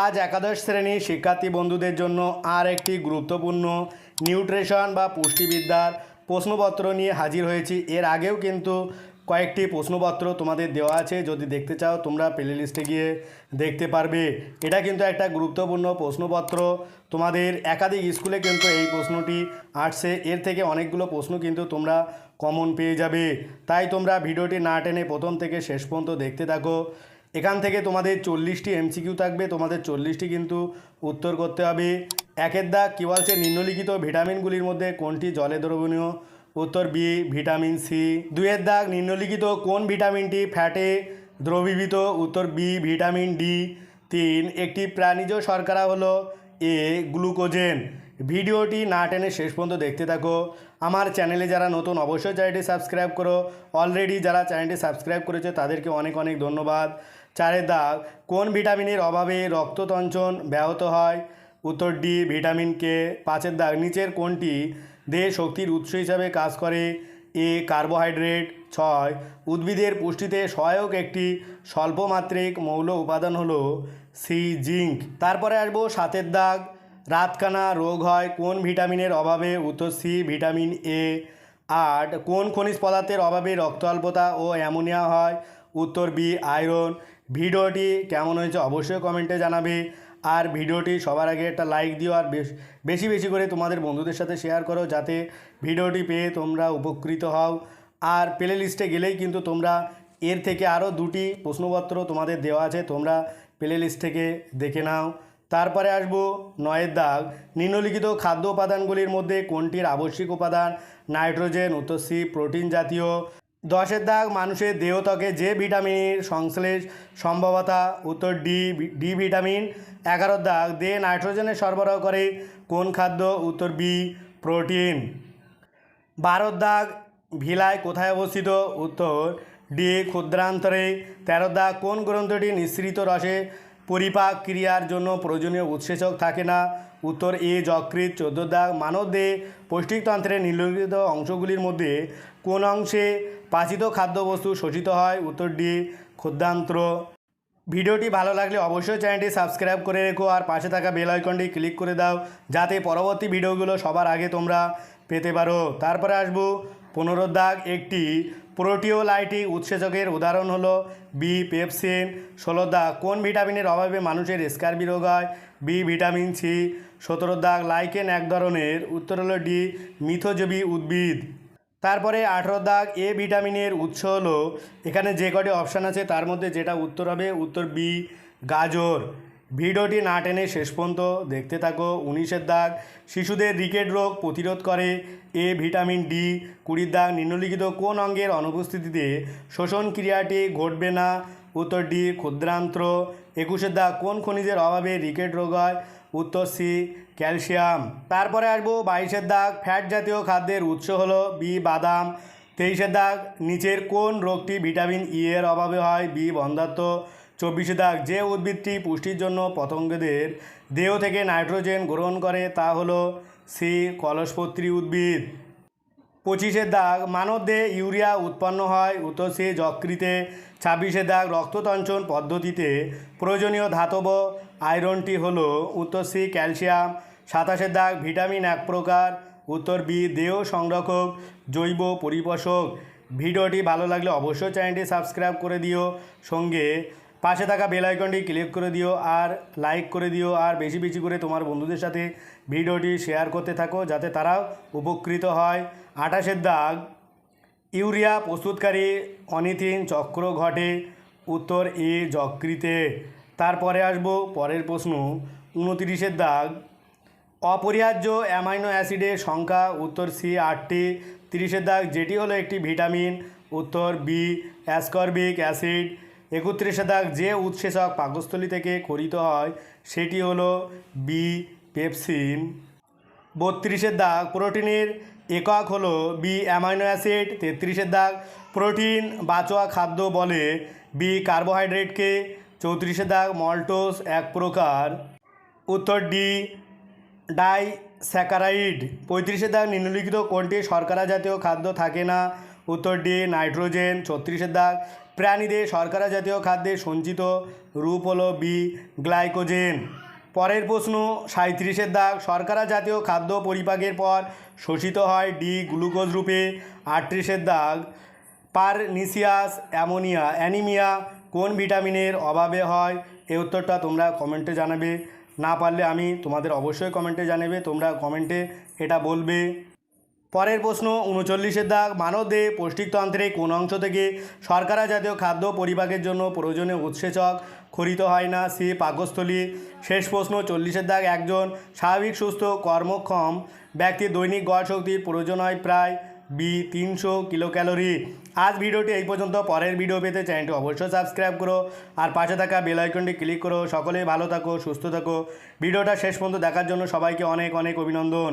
আজ একাদশ শ্রেণির শিক্ষার্থী বন্ধুদের জন্য আর একটি গুরুত্বপূর্ণ নিউট্রিশন বা পুষ্টিবিদ্যার প্রশ্নপত্র নিয়ে হাজির হয়েছি। এর আগেও কিন্তু কয়েকটি প্রশ্নপত্র তোমাদের দেওয়া আছে। যদি দেখতে চাও, তোমরা প্লে লিস্টে গিয়ে দেখতে পারবে। এটা কিন্তু একটা গুরুত্বপূর্ণ প্রশ্নপত্র। তোমাদের একাধিক স্কুলে কিন্তু এই প্রশ্নটি আসছে। এর থেকে অনেকগুলো প্রশ্ন কিন্তু তোমরা কমন পেয়ে যাবে। তাই তোমরা ভিডিওটি না টেনে প্রথম থেকে শেষ পর্যন্ত দেখতে থাকো। এখান থেকে তোমাদের চল্লিশটি এমসিকিউ থাকবে, তোমাদের চল্লিশটি কিন্তু উত্তর করতে হবে। একের দাগ কী বলছে? নিম্নলিখিত ভিটামিনগুলির মধ্যে কোনটি জলে দ্রবণীয়? উত্তর বি, ভিটামিন সি। দুইয়ের দাগ নিম্নলিখিত কোন ভিটামিনটি ফ্যাটে দ্রবীভূত? উত্তর বি, ভিটামিন ডি। তিন, একটি প্রাণীজ শর্করা হলো এ, গ্লুকোজেন। ভিডিওটি না টেনে শেষ পর্যন্ত দেখতে থাকো। আমার চ্যানেলে যারা নতুন অবশ্যই চ্যানেলটি সাবস্ক্রাইব করো। অলরেডি যারা চ্যানেলটি সাবস্ক্রাইব করেছে, তাদেরকে অনেক অনেক ধন্যবাদ। চারের দাগ, কোন ভিটামিনের অভাবে রক্ততঞ্চন ব্যাহত হয়? উত্তর ডি, ভিটামিন কে। পাঁচের দাগ, নিচের কোনটি দেহ শক্তির উৎস হিসাবে কাজ করে? A, carbohydrate. ছয়, উদ্ভিদের পুষ্টিতে সহায়ক একটি স্বল্পমাত্রিক মৌল উপাদান হলো সি, জিঙ্ক। তারপরে আসব সাতের দাগ। রাতকানা রোগ হয়, কোন ভিটামিনের অভাবে উত্তর সি ভিটামিন এ? আট, কোন খনিজ পদার্থের অভাবে রক্ত অল্পতা ও অ্যামোনিয়া হয়? উত্তর বি, আয়রন। ভিডিওটি কেমন হয়েছে অবশ্যই কমেন্টে জানাবে। আর ভিডিওটি সবার আগে একটা লাইক দিও আর বেশি বেশি করে তোমাদের বন্ধুদের সাথে শেয়ার করো যাতে ভিডিওটি পেয়ে তোমরা উপকৃত হও। আর প্লে লিস্টে গেলেই কিন্তু তোমরা এর থেকে আরও দুটি প্রশ্নপত্র তোমাদের দেওয়া আছে, তোমরা প্লে লিস্ট থেকে দেখে নাও। তারপরে আসব নয়ের দাগ। নিম্নলিখিত খাদ্য উপাদানগুলির মধ্যে কোনটির আবশ্যিক উপাদান? নাইট্রোজেন উত্তর সি প্রোটিন জাতীয়। দশের দাগ, মানুষের দেহত্বকে যে ভিটামিনের সংশ্লেষ সম্ভবতা, উত্তর ডি ডি ভিটামিন। এগারোর দাগ, দেহে নাইট্রোজেনের সরবরাহ করে কোন খাদ্য? উত্তর বি, প্রোটিন। বারোর দাগ, ভিলায় কোথায় অবস্থিত? উত্তর ডি, ক্ষুদ্রান্তরে। তেরো দাগ, কোন গ্রন্থটি নিঃসৃত রসে পরিপাক ক্রিয়ার জন্য প্রয়োজনীয় উৎসেচক থাকে না। উত্তর এ যকৃত চোদ্দ দাগ মানবদেহে। পৌষ্টিকতন্ত্রের নিম্নলিখিত অংশগুলির মধ্যে কোন অংশে পাচিত খাদ্যবস্তু শোষিত হয়? উত্তর ডি, ক্ষুদ্রান্ত্র। ভিডিওটি ভালো লাগলে অবশ্যই চ্যানেলটি সাবস্ক্রাইব করে রেখো আর পাশে থাকা বেল আইকনটি ক্লিক করে দাও, যাতে পরবর্তী ভিডিওগুলো সবার আগে তোমরা পেতে পারো। তারপরে আসব পনেরো দাগ একটি প্রোটিওলাইটিক উৎসেচকের উদাহরণ হলো বি পেপসিন। ষোলো দাগ কোন ভিটামিনের অভাবে মানুষের স্কারবি রোগ হয়? B vitamin C. সতেরো দাগ লাইকেন এক ধরনের। উত্তর হলো ডি, মিথজীবী উদ্ভিদ। তারপরে আঠেরো দাগ এ ভিটামিনের উৎস হলো, এখানে যে কটি অপশান আছে তার মধ্যে যেটা উত্তর হবে, উত্তর বি, গাজর। ভিডিওটি না টেনে শেষ পর্যন্ত দেখতে থাকো। উনিশের দাগ, শিশুদের রিকেট রোগ প্রতিরোধ করে এ ভিটামিন ডি। কুড়ির দাগ, নিম্নলিখিত কোন অঙ্গের অনুপস্থিতিতে শোষণ ক্রিয়াটি ঘটবে না? উত্তর ডি, ক্ষুদ্রান্ত্র। একুশের দাগ, কোন খনিজের অভাবে রিকেট রোগ হয়? উত্তর সি, ক্যালসিয়াম। তারপরে আসব বাইশের দাগ, ফ্যাট জাতীয় খাদ্যের উৎস হলো বি, বাদাম। তেইশের দাগ, নিচের কোন রোগটি ভিটামিন ই এর অভাবে হয়? বি বন্ধাত্ম চব্বিশে দাগ যে উদ্ভিদটি পুষ্টির জন্য পতঙ্গদের দেহ থেকে নাইট্রোজেন গ্রহণ করে তা হলো সি কলসপত্রী উদ্ভিদ। পঁচিশের দাগ মানবদেহে ইউরিয়া উৎপন্ন হয়, উত্তর সি যকৃতে। ছাব্বিশের দাগ রক্ততঞ্চন পদ্ধতিতে প্রয়োজনীয় ধাতব আয়রনটি হল, উত্তর সি ক্যালসিয়াম। সাতাশের দাগ ভিটামিন এক প্রকার, উত্তর বি দেহ সংরক্ষক, জৈব পরিপোষক। ভিডিওটি ভালো লাগলে অবশ্যই চ্যানেলটি সাবস্ক্রাইব করে দিও। সঙ্গে পাশে থাকা বেল আইকনটি ক্লিক করে দিও আর লাইক করে দিও আর বেশি বেশি করে তোমার বন্ধুদের সাথে ভিডিওটি শেয়ার করতে থাকো যাতে তারাও উপকৃত হয়। আঠাশের দাগ, ইউরিয়া প্রস্তুতকারী অনিথিন চক্র ঘটে উত্তর এ যকৃতে। তারপরে আসব পরের প্রশ্ন, উনতিরিশের দাগ, অপরিহার্য অ্যামাইনো অ্যাসিডের সংখ্যা উত্তর সি আটটি, তিরিশের দাগ, যেটি হলো একটি ভিটামিন, উত্তর বি অ্যাসকর্বিক অ্যাসিড। একত্রিশের দাগ যে উৎসেচক পাকস্থলী থেকে খরিত হয়, সেটি হলো বি পেপসিন। বত্রিশের দাগ প্রোটিনের একক হলো বি অ্যামাইনো অ্যাসিড। তেত্রিশের দাগ প্রোটিন বাঁচোয়া খাদ্য বলে বি কার্বোহাইড্রেটকে। চৌত্রিশের দাগ মল্টোস এক প্রকার। উত্তর ডি ডাই স্যাকারাইড পঁয়ত্রিশে দাগ নিম্নলিখিত কোনটি শর্করা জাতীয় খাদ্য থাকে না? উত্তর ডি, নাইট্রোজেন, ছত্রিশের দাগ। প্রাণীদের শর্করা জাতীয় খাদ্যে সঞ্চিত রূপ হলো বি, গ্লাইকোজেন। পরের প্রশ্ন সাঁত্রিশের দাগ। শর্করা জাতীয় খাদ্য পরিপাকের পর শোষিত হয় ডি, গ্লুকোজ রূপে। আটত্রিশের দাগ। পারনিসিয়াস, অ্যামোনিয়া, অ্যানিমিয়া কোন ভিটামিনের অভাবে হয়? এই উত্তরটা তোমরা কমেন্টে জানাবে। না পারলে আমি তোমাদের অবশ্যই কমেন্টে জানাবে। তোমরা কমেন্টে এটা বলবে। পরের প্রশ্ন, উনচল্লিশের দাগ, মানবদেহে পৌষ্টিকতন্ত্রে কোন অংশ থেকে শর্করা জাতীয় খাদ্য পরিপাকের জন্য প্রয়োজনীয় উৎসেচক খরিত হয় না? সি, পাকস্থলী। শেষ প্রশ্ন, চল্লিশের দাগ, একজন স্বাভাবিক, সুস্থ, কর্মক্ষম ব্যক্তির দৈনিক গড় শক্তির প্রয়োজন হয় প্রায় বি, তিনশো কিলো ক্যালোরি আজ ভিডিওটি এই পর্যন্ত। পরের ভিডিও পেতে চ্যানেলটি অবশ্যই সাবস্ক্রাইব করো আর পাশে থাকা বেল আইকনটি ক্লিক করো। সকলেই ভালো থাকো, সুস্থ থাকো। ভিডিওটা শেষ পর্যন্ত দেখার জন্য সবাইকে অনেক অনেক অভিনন্দন।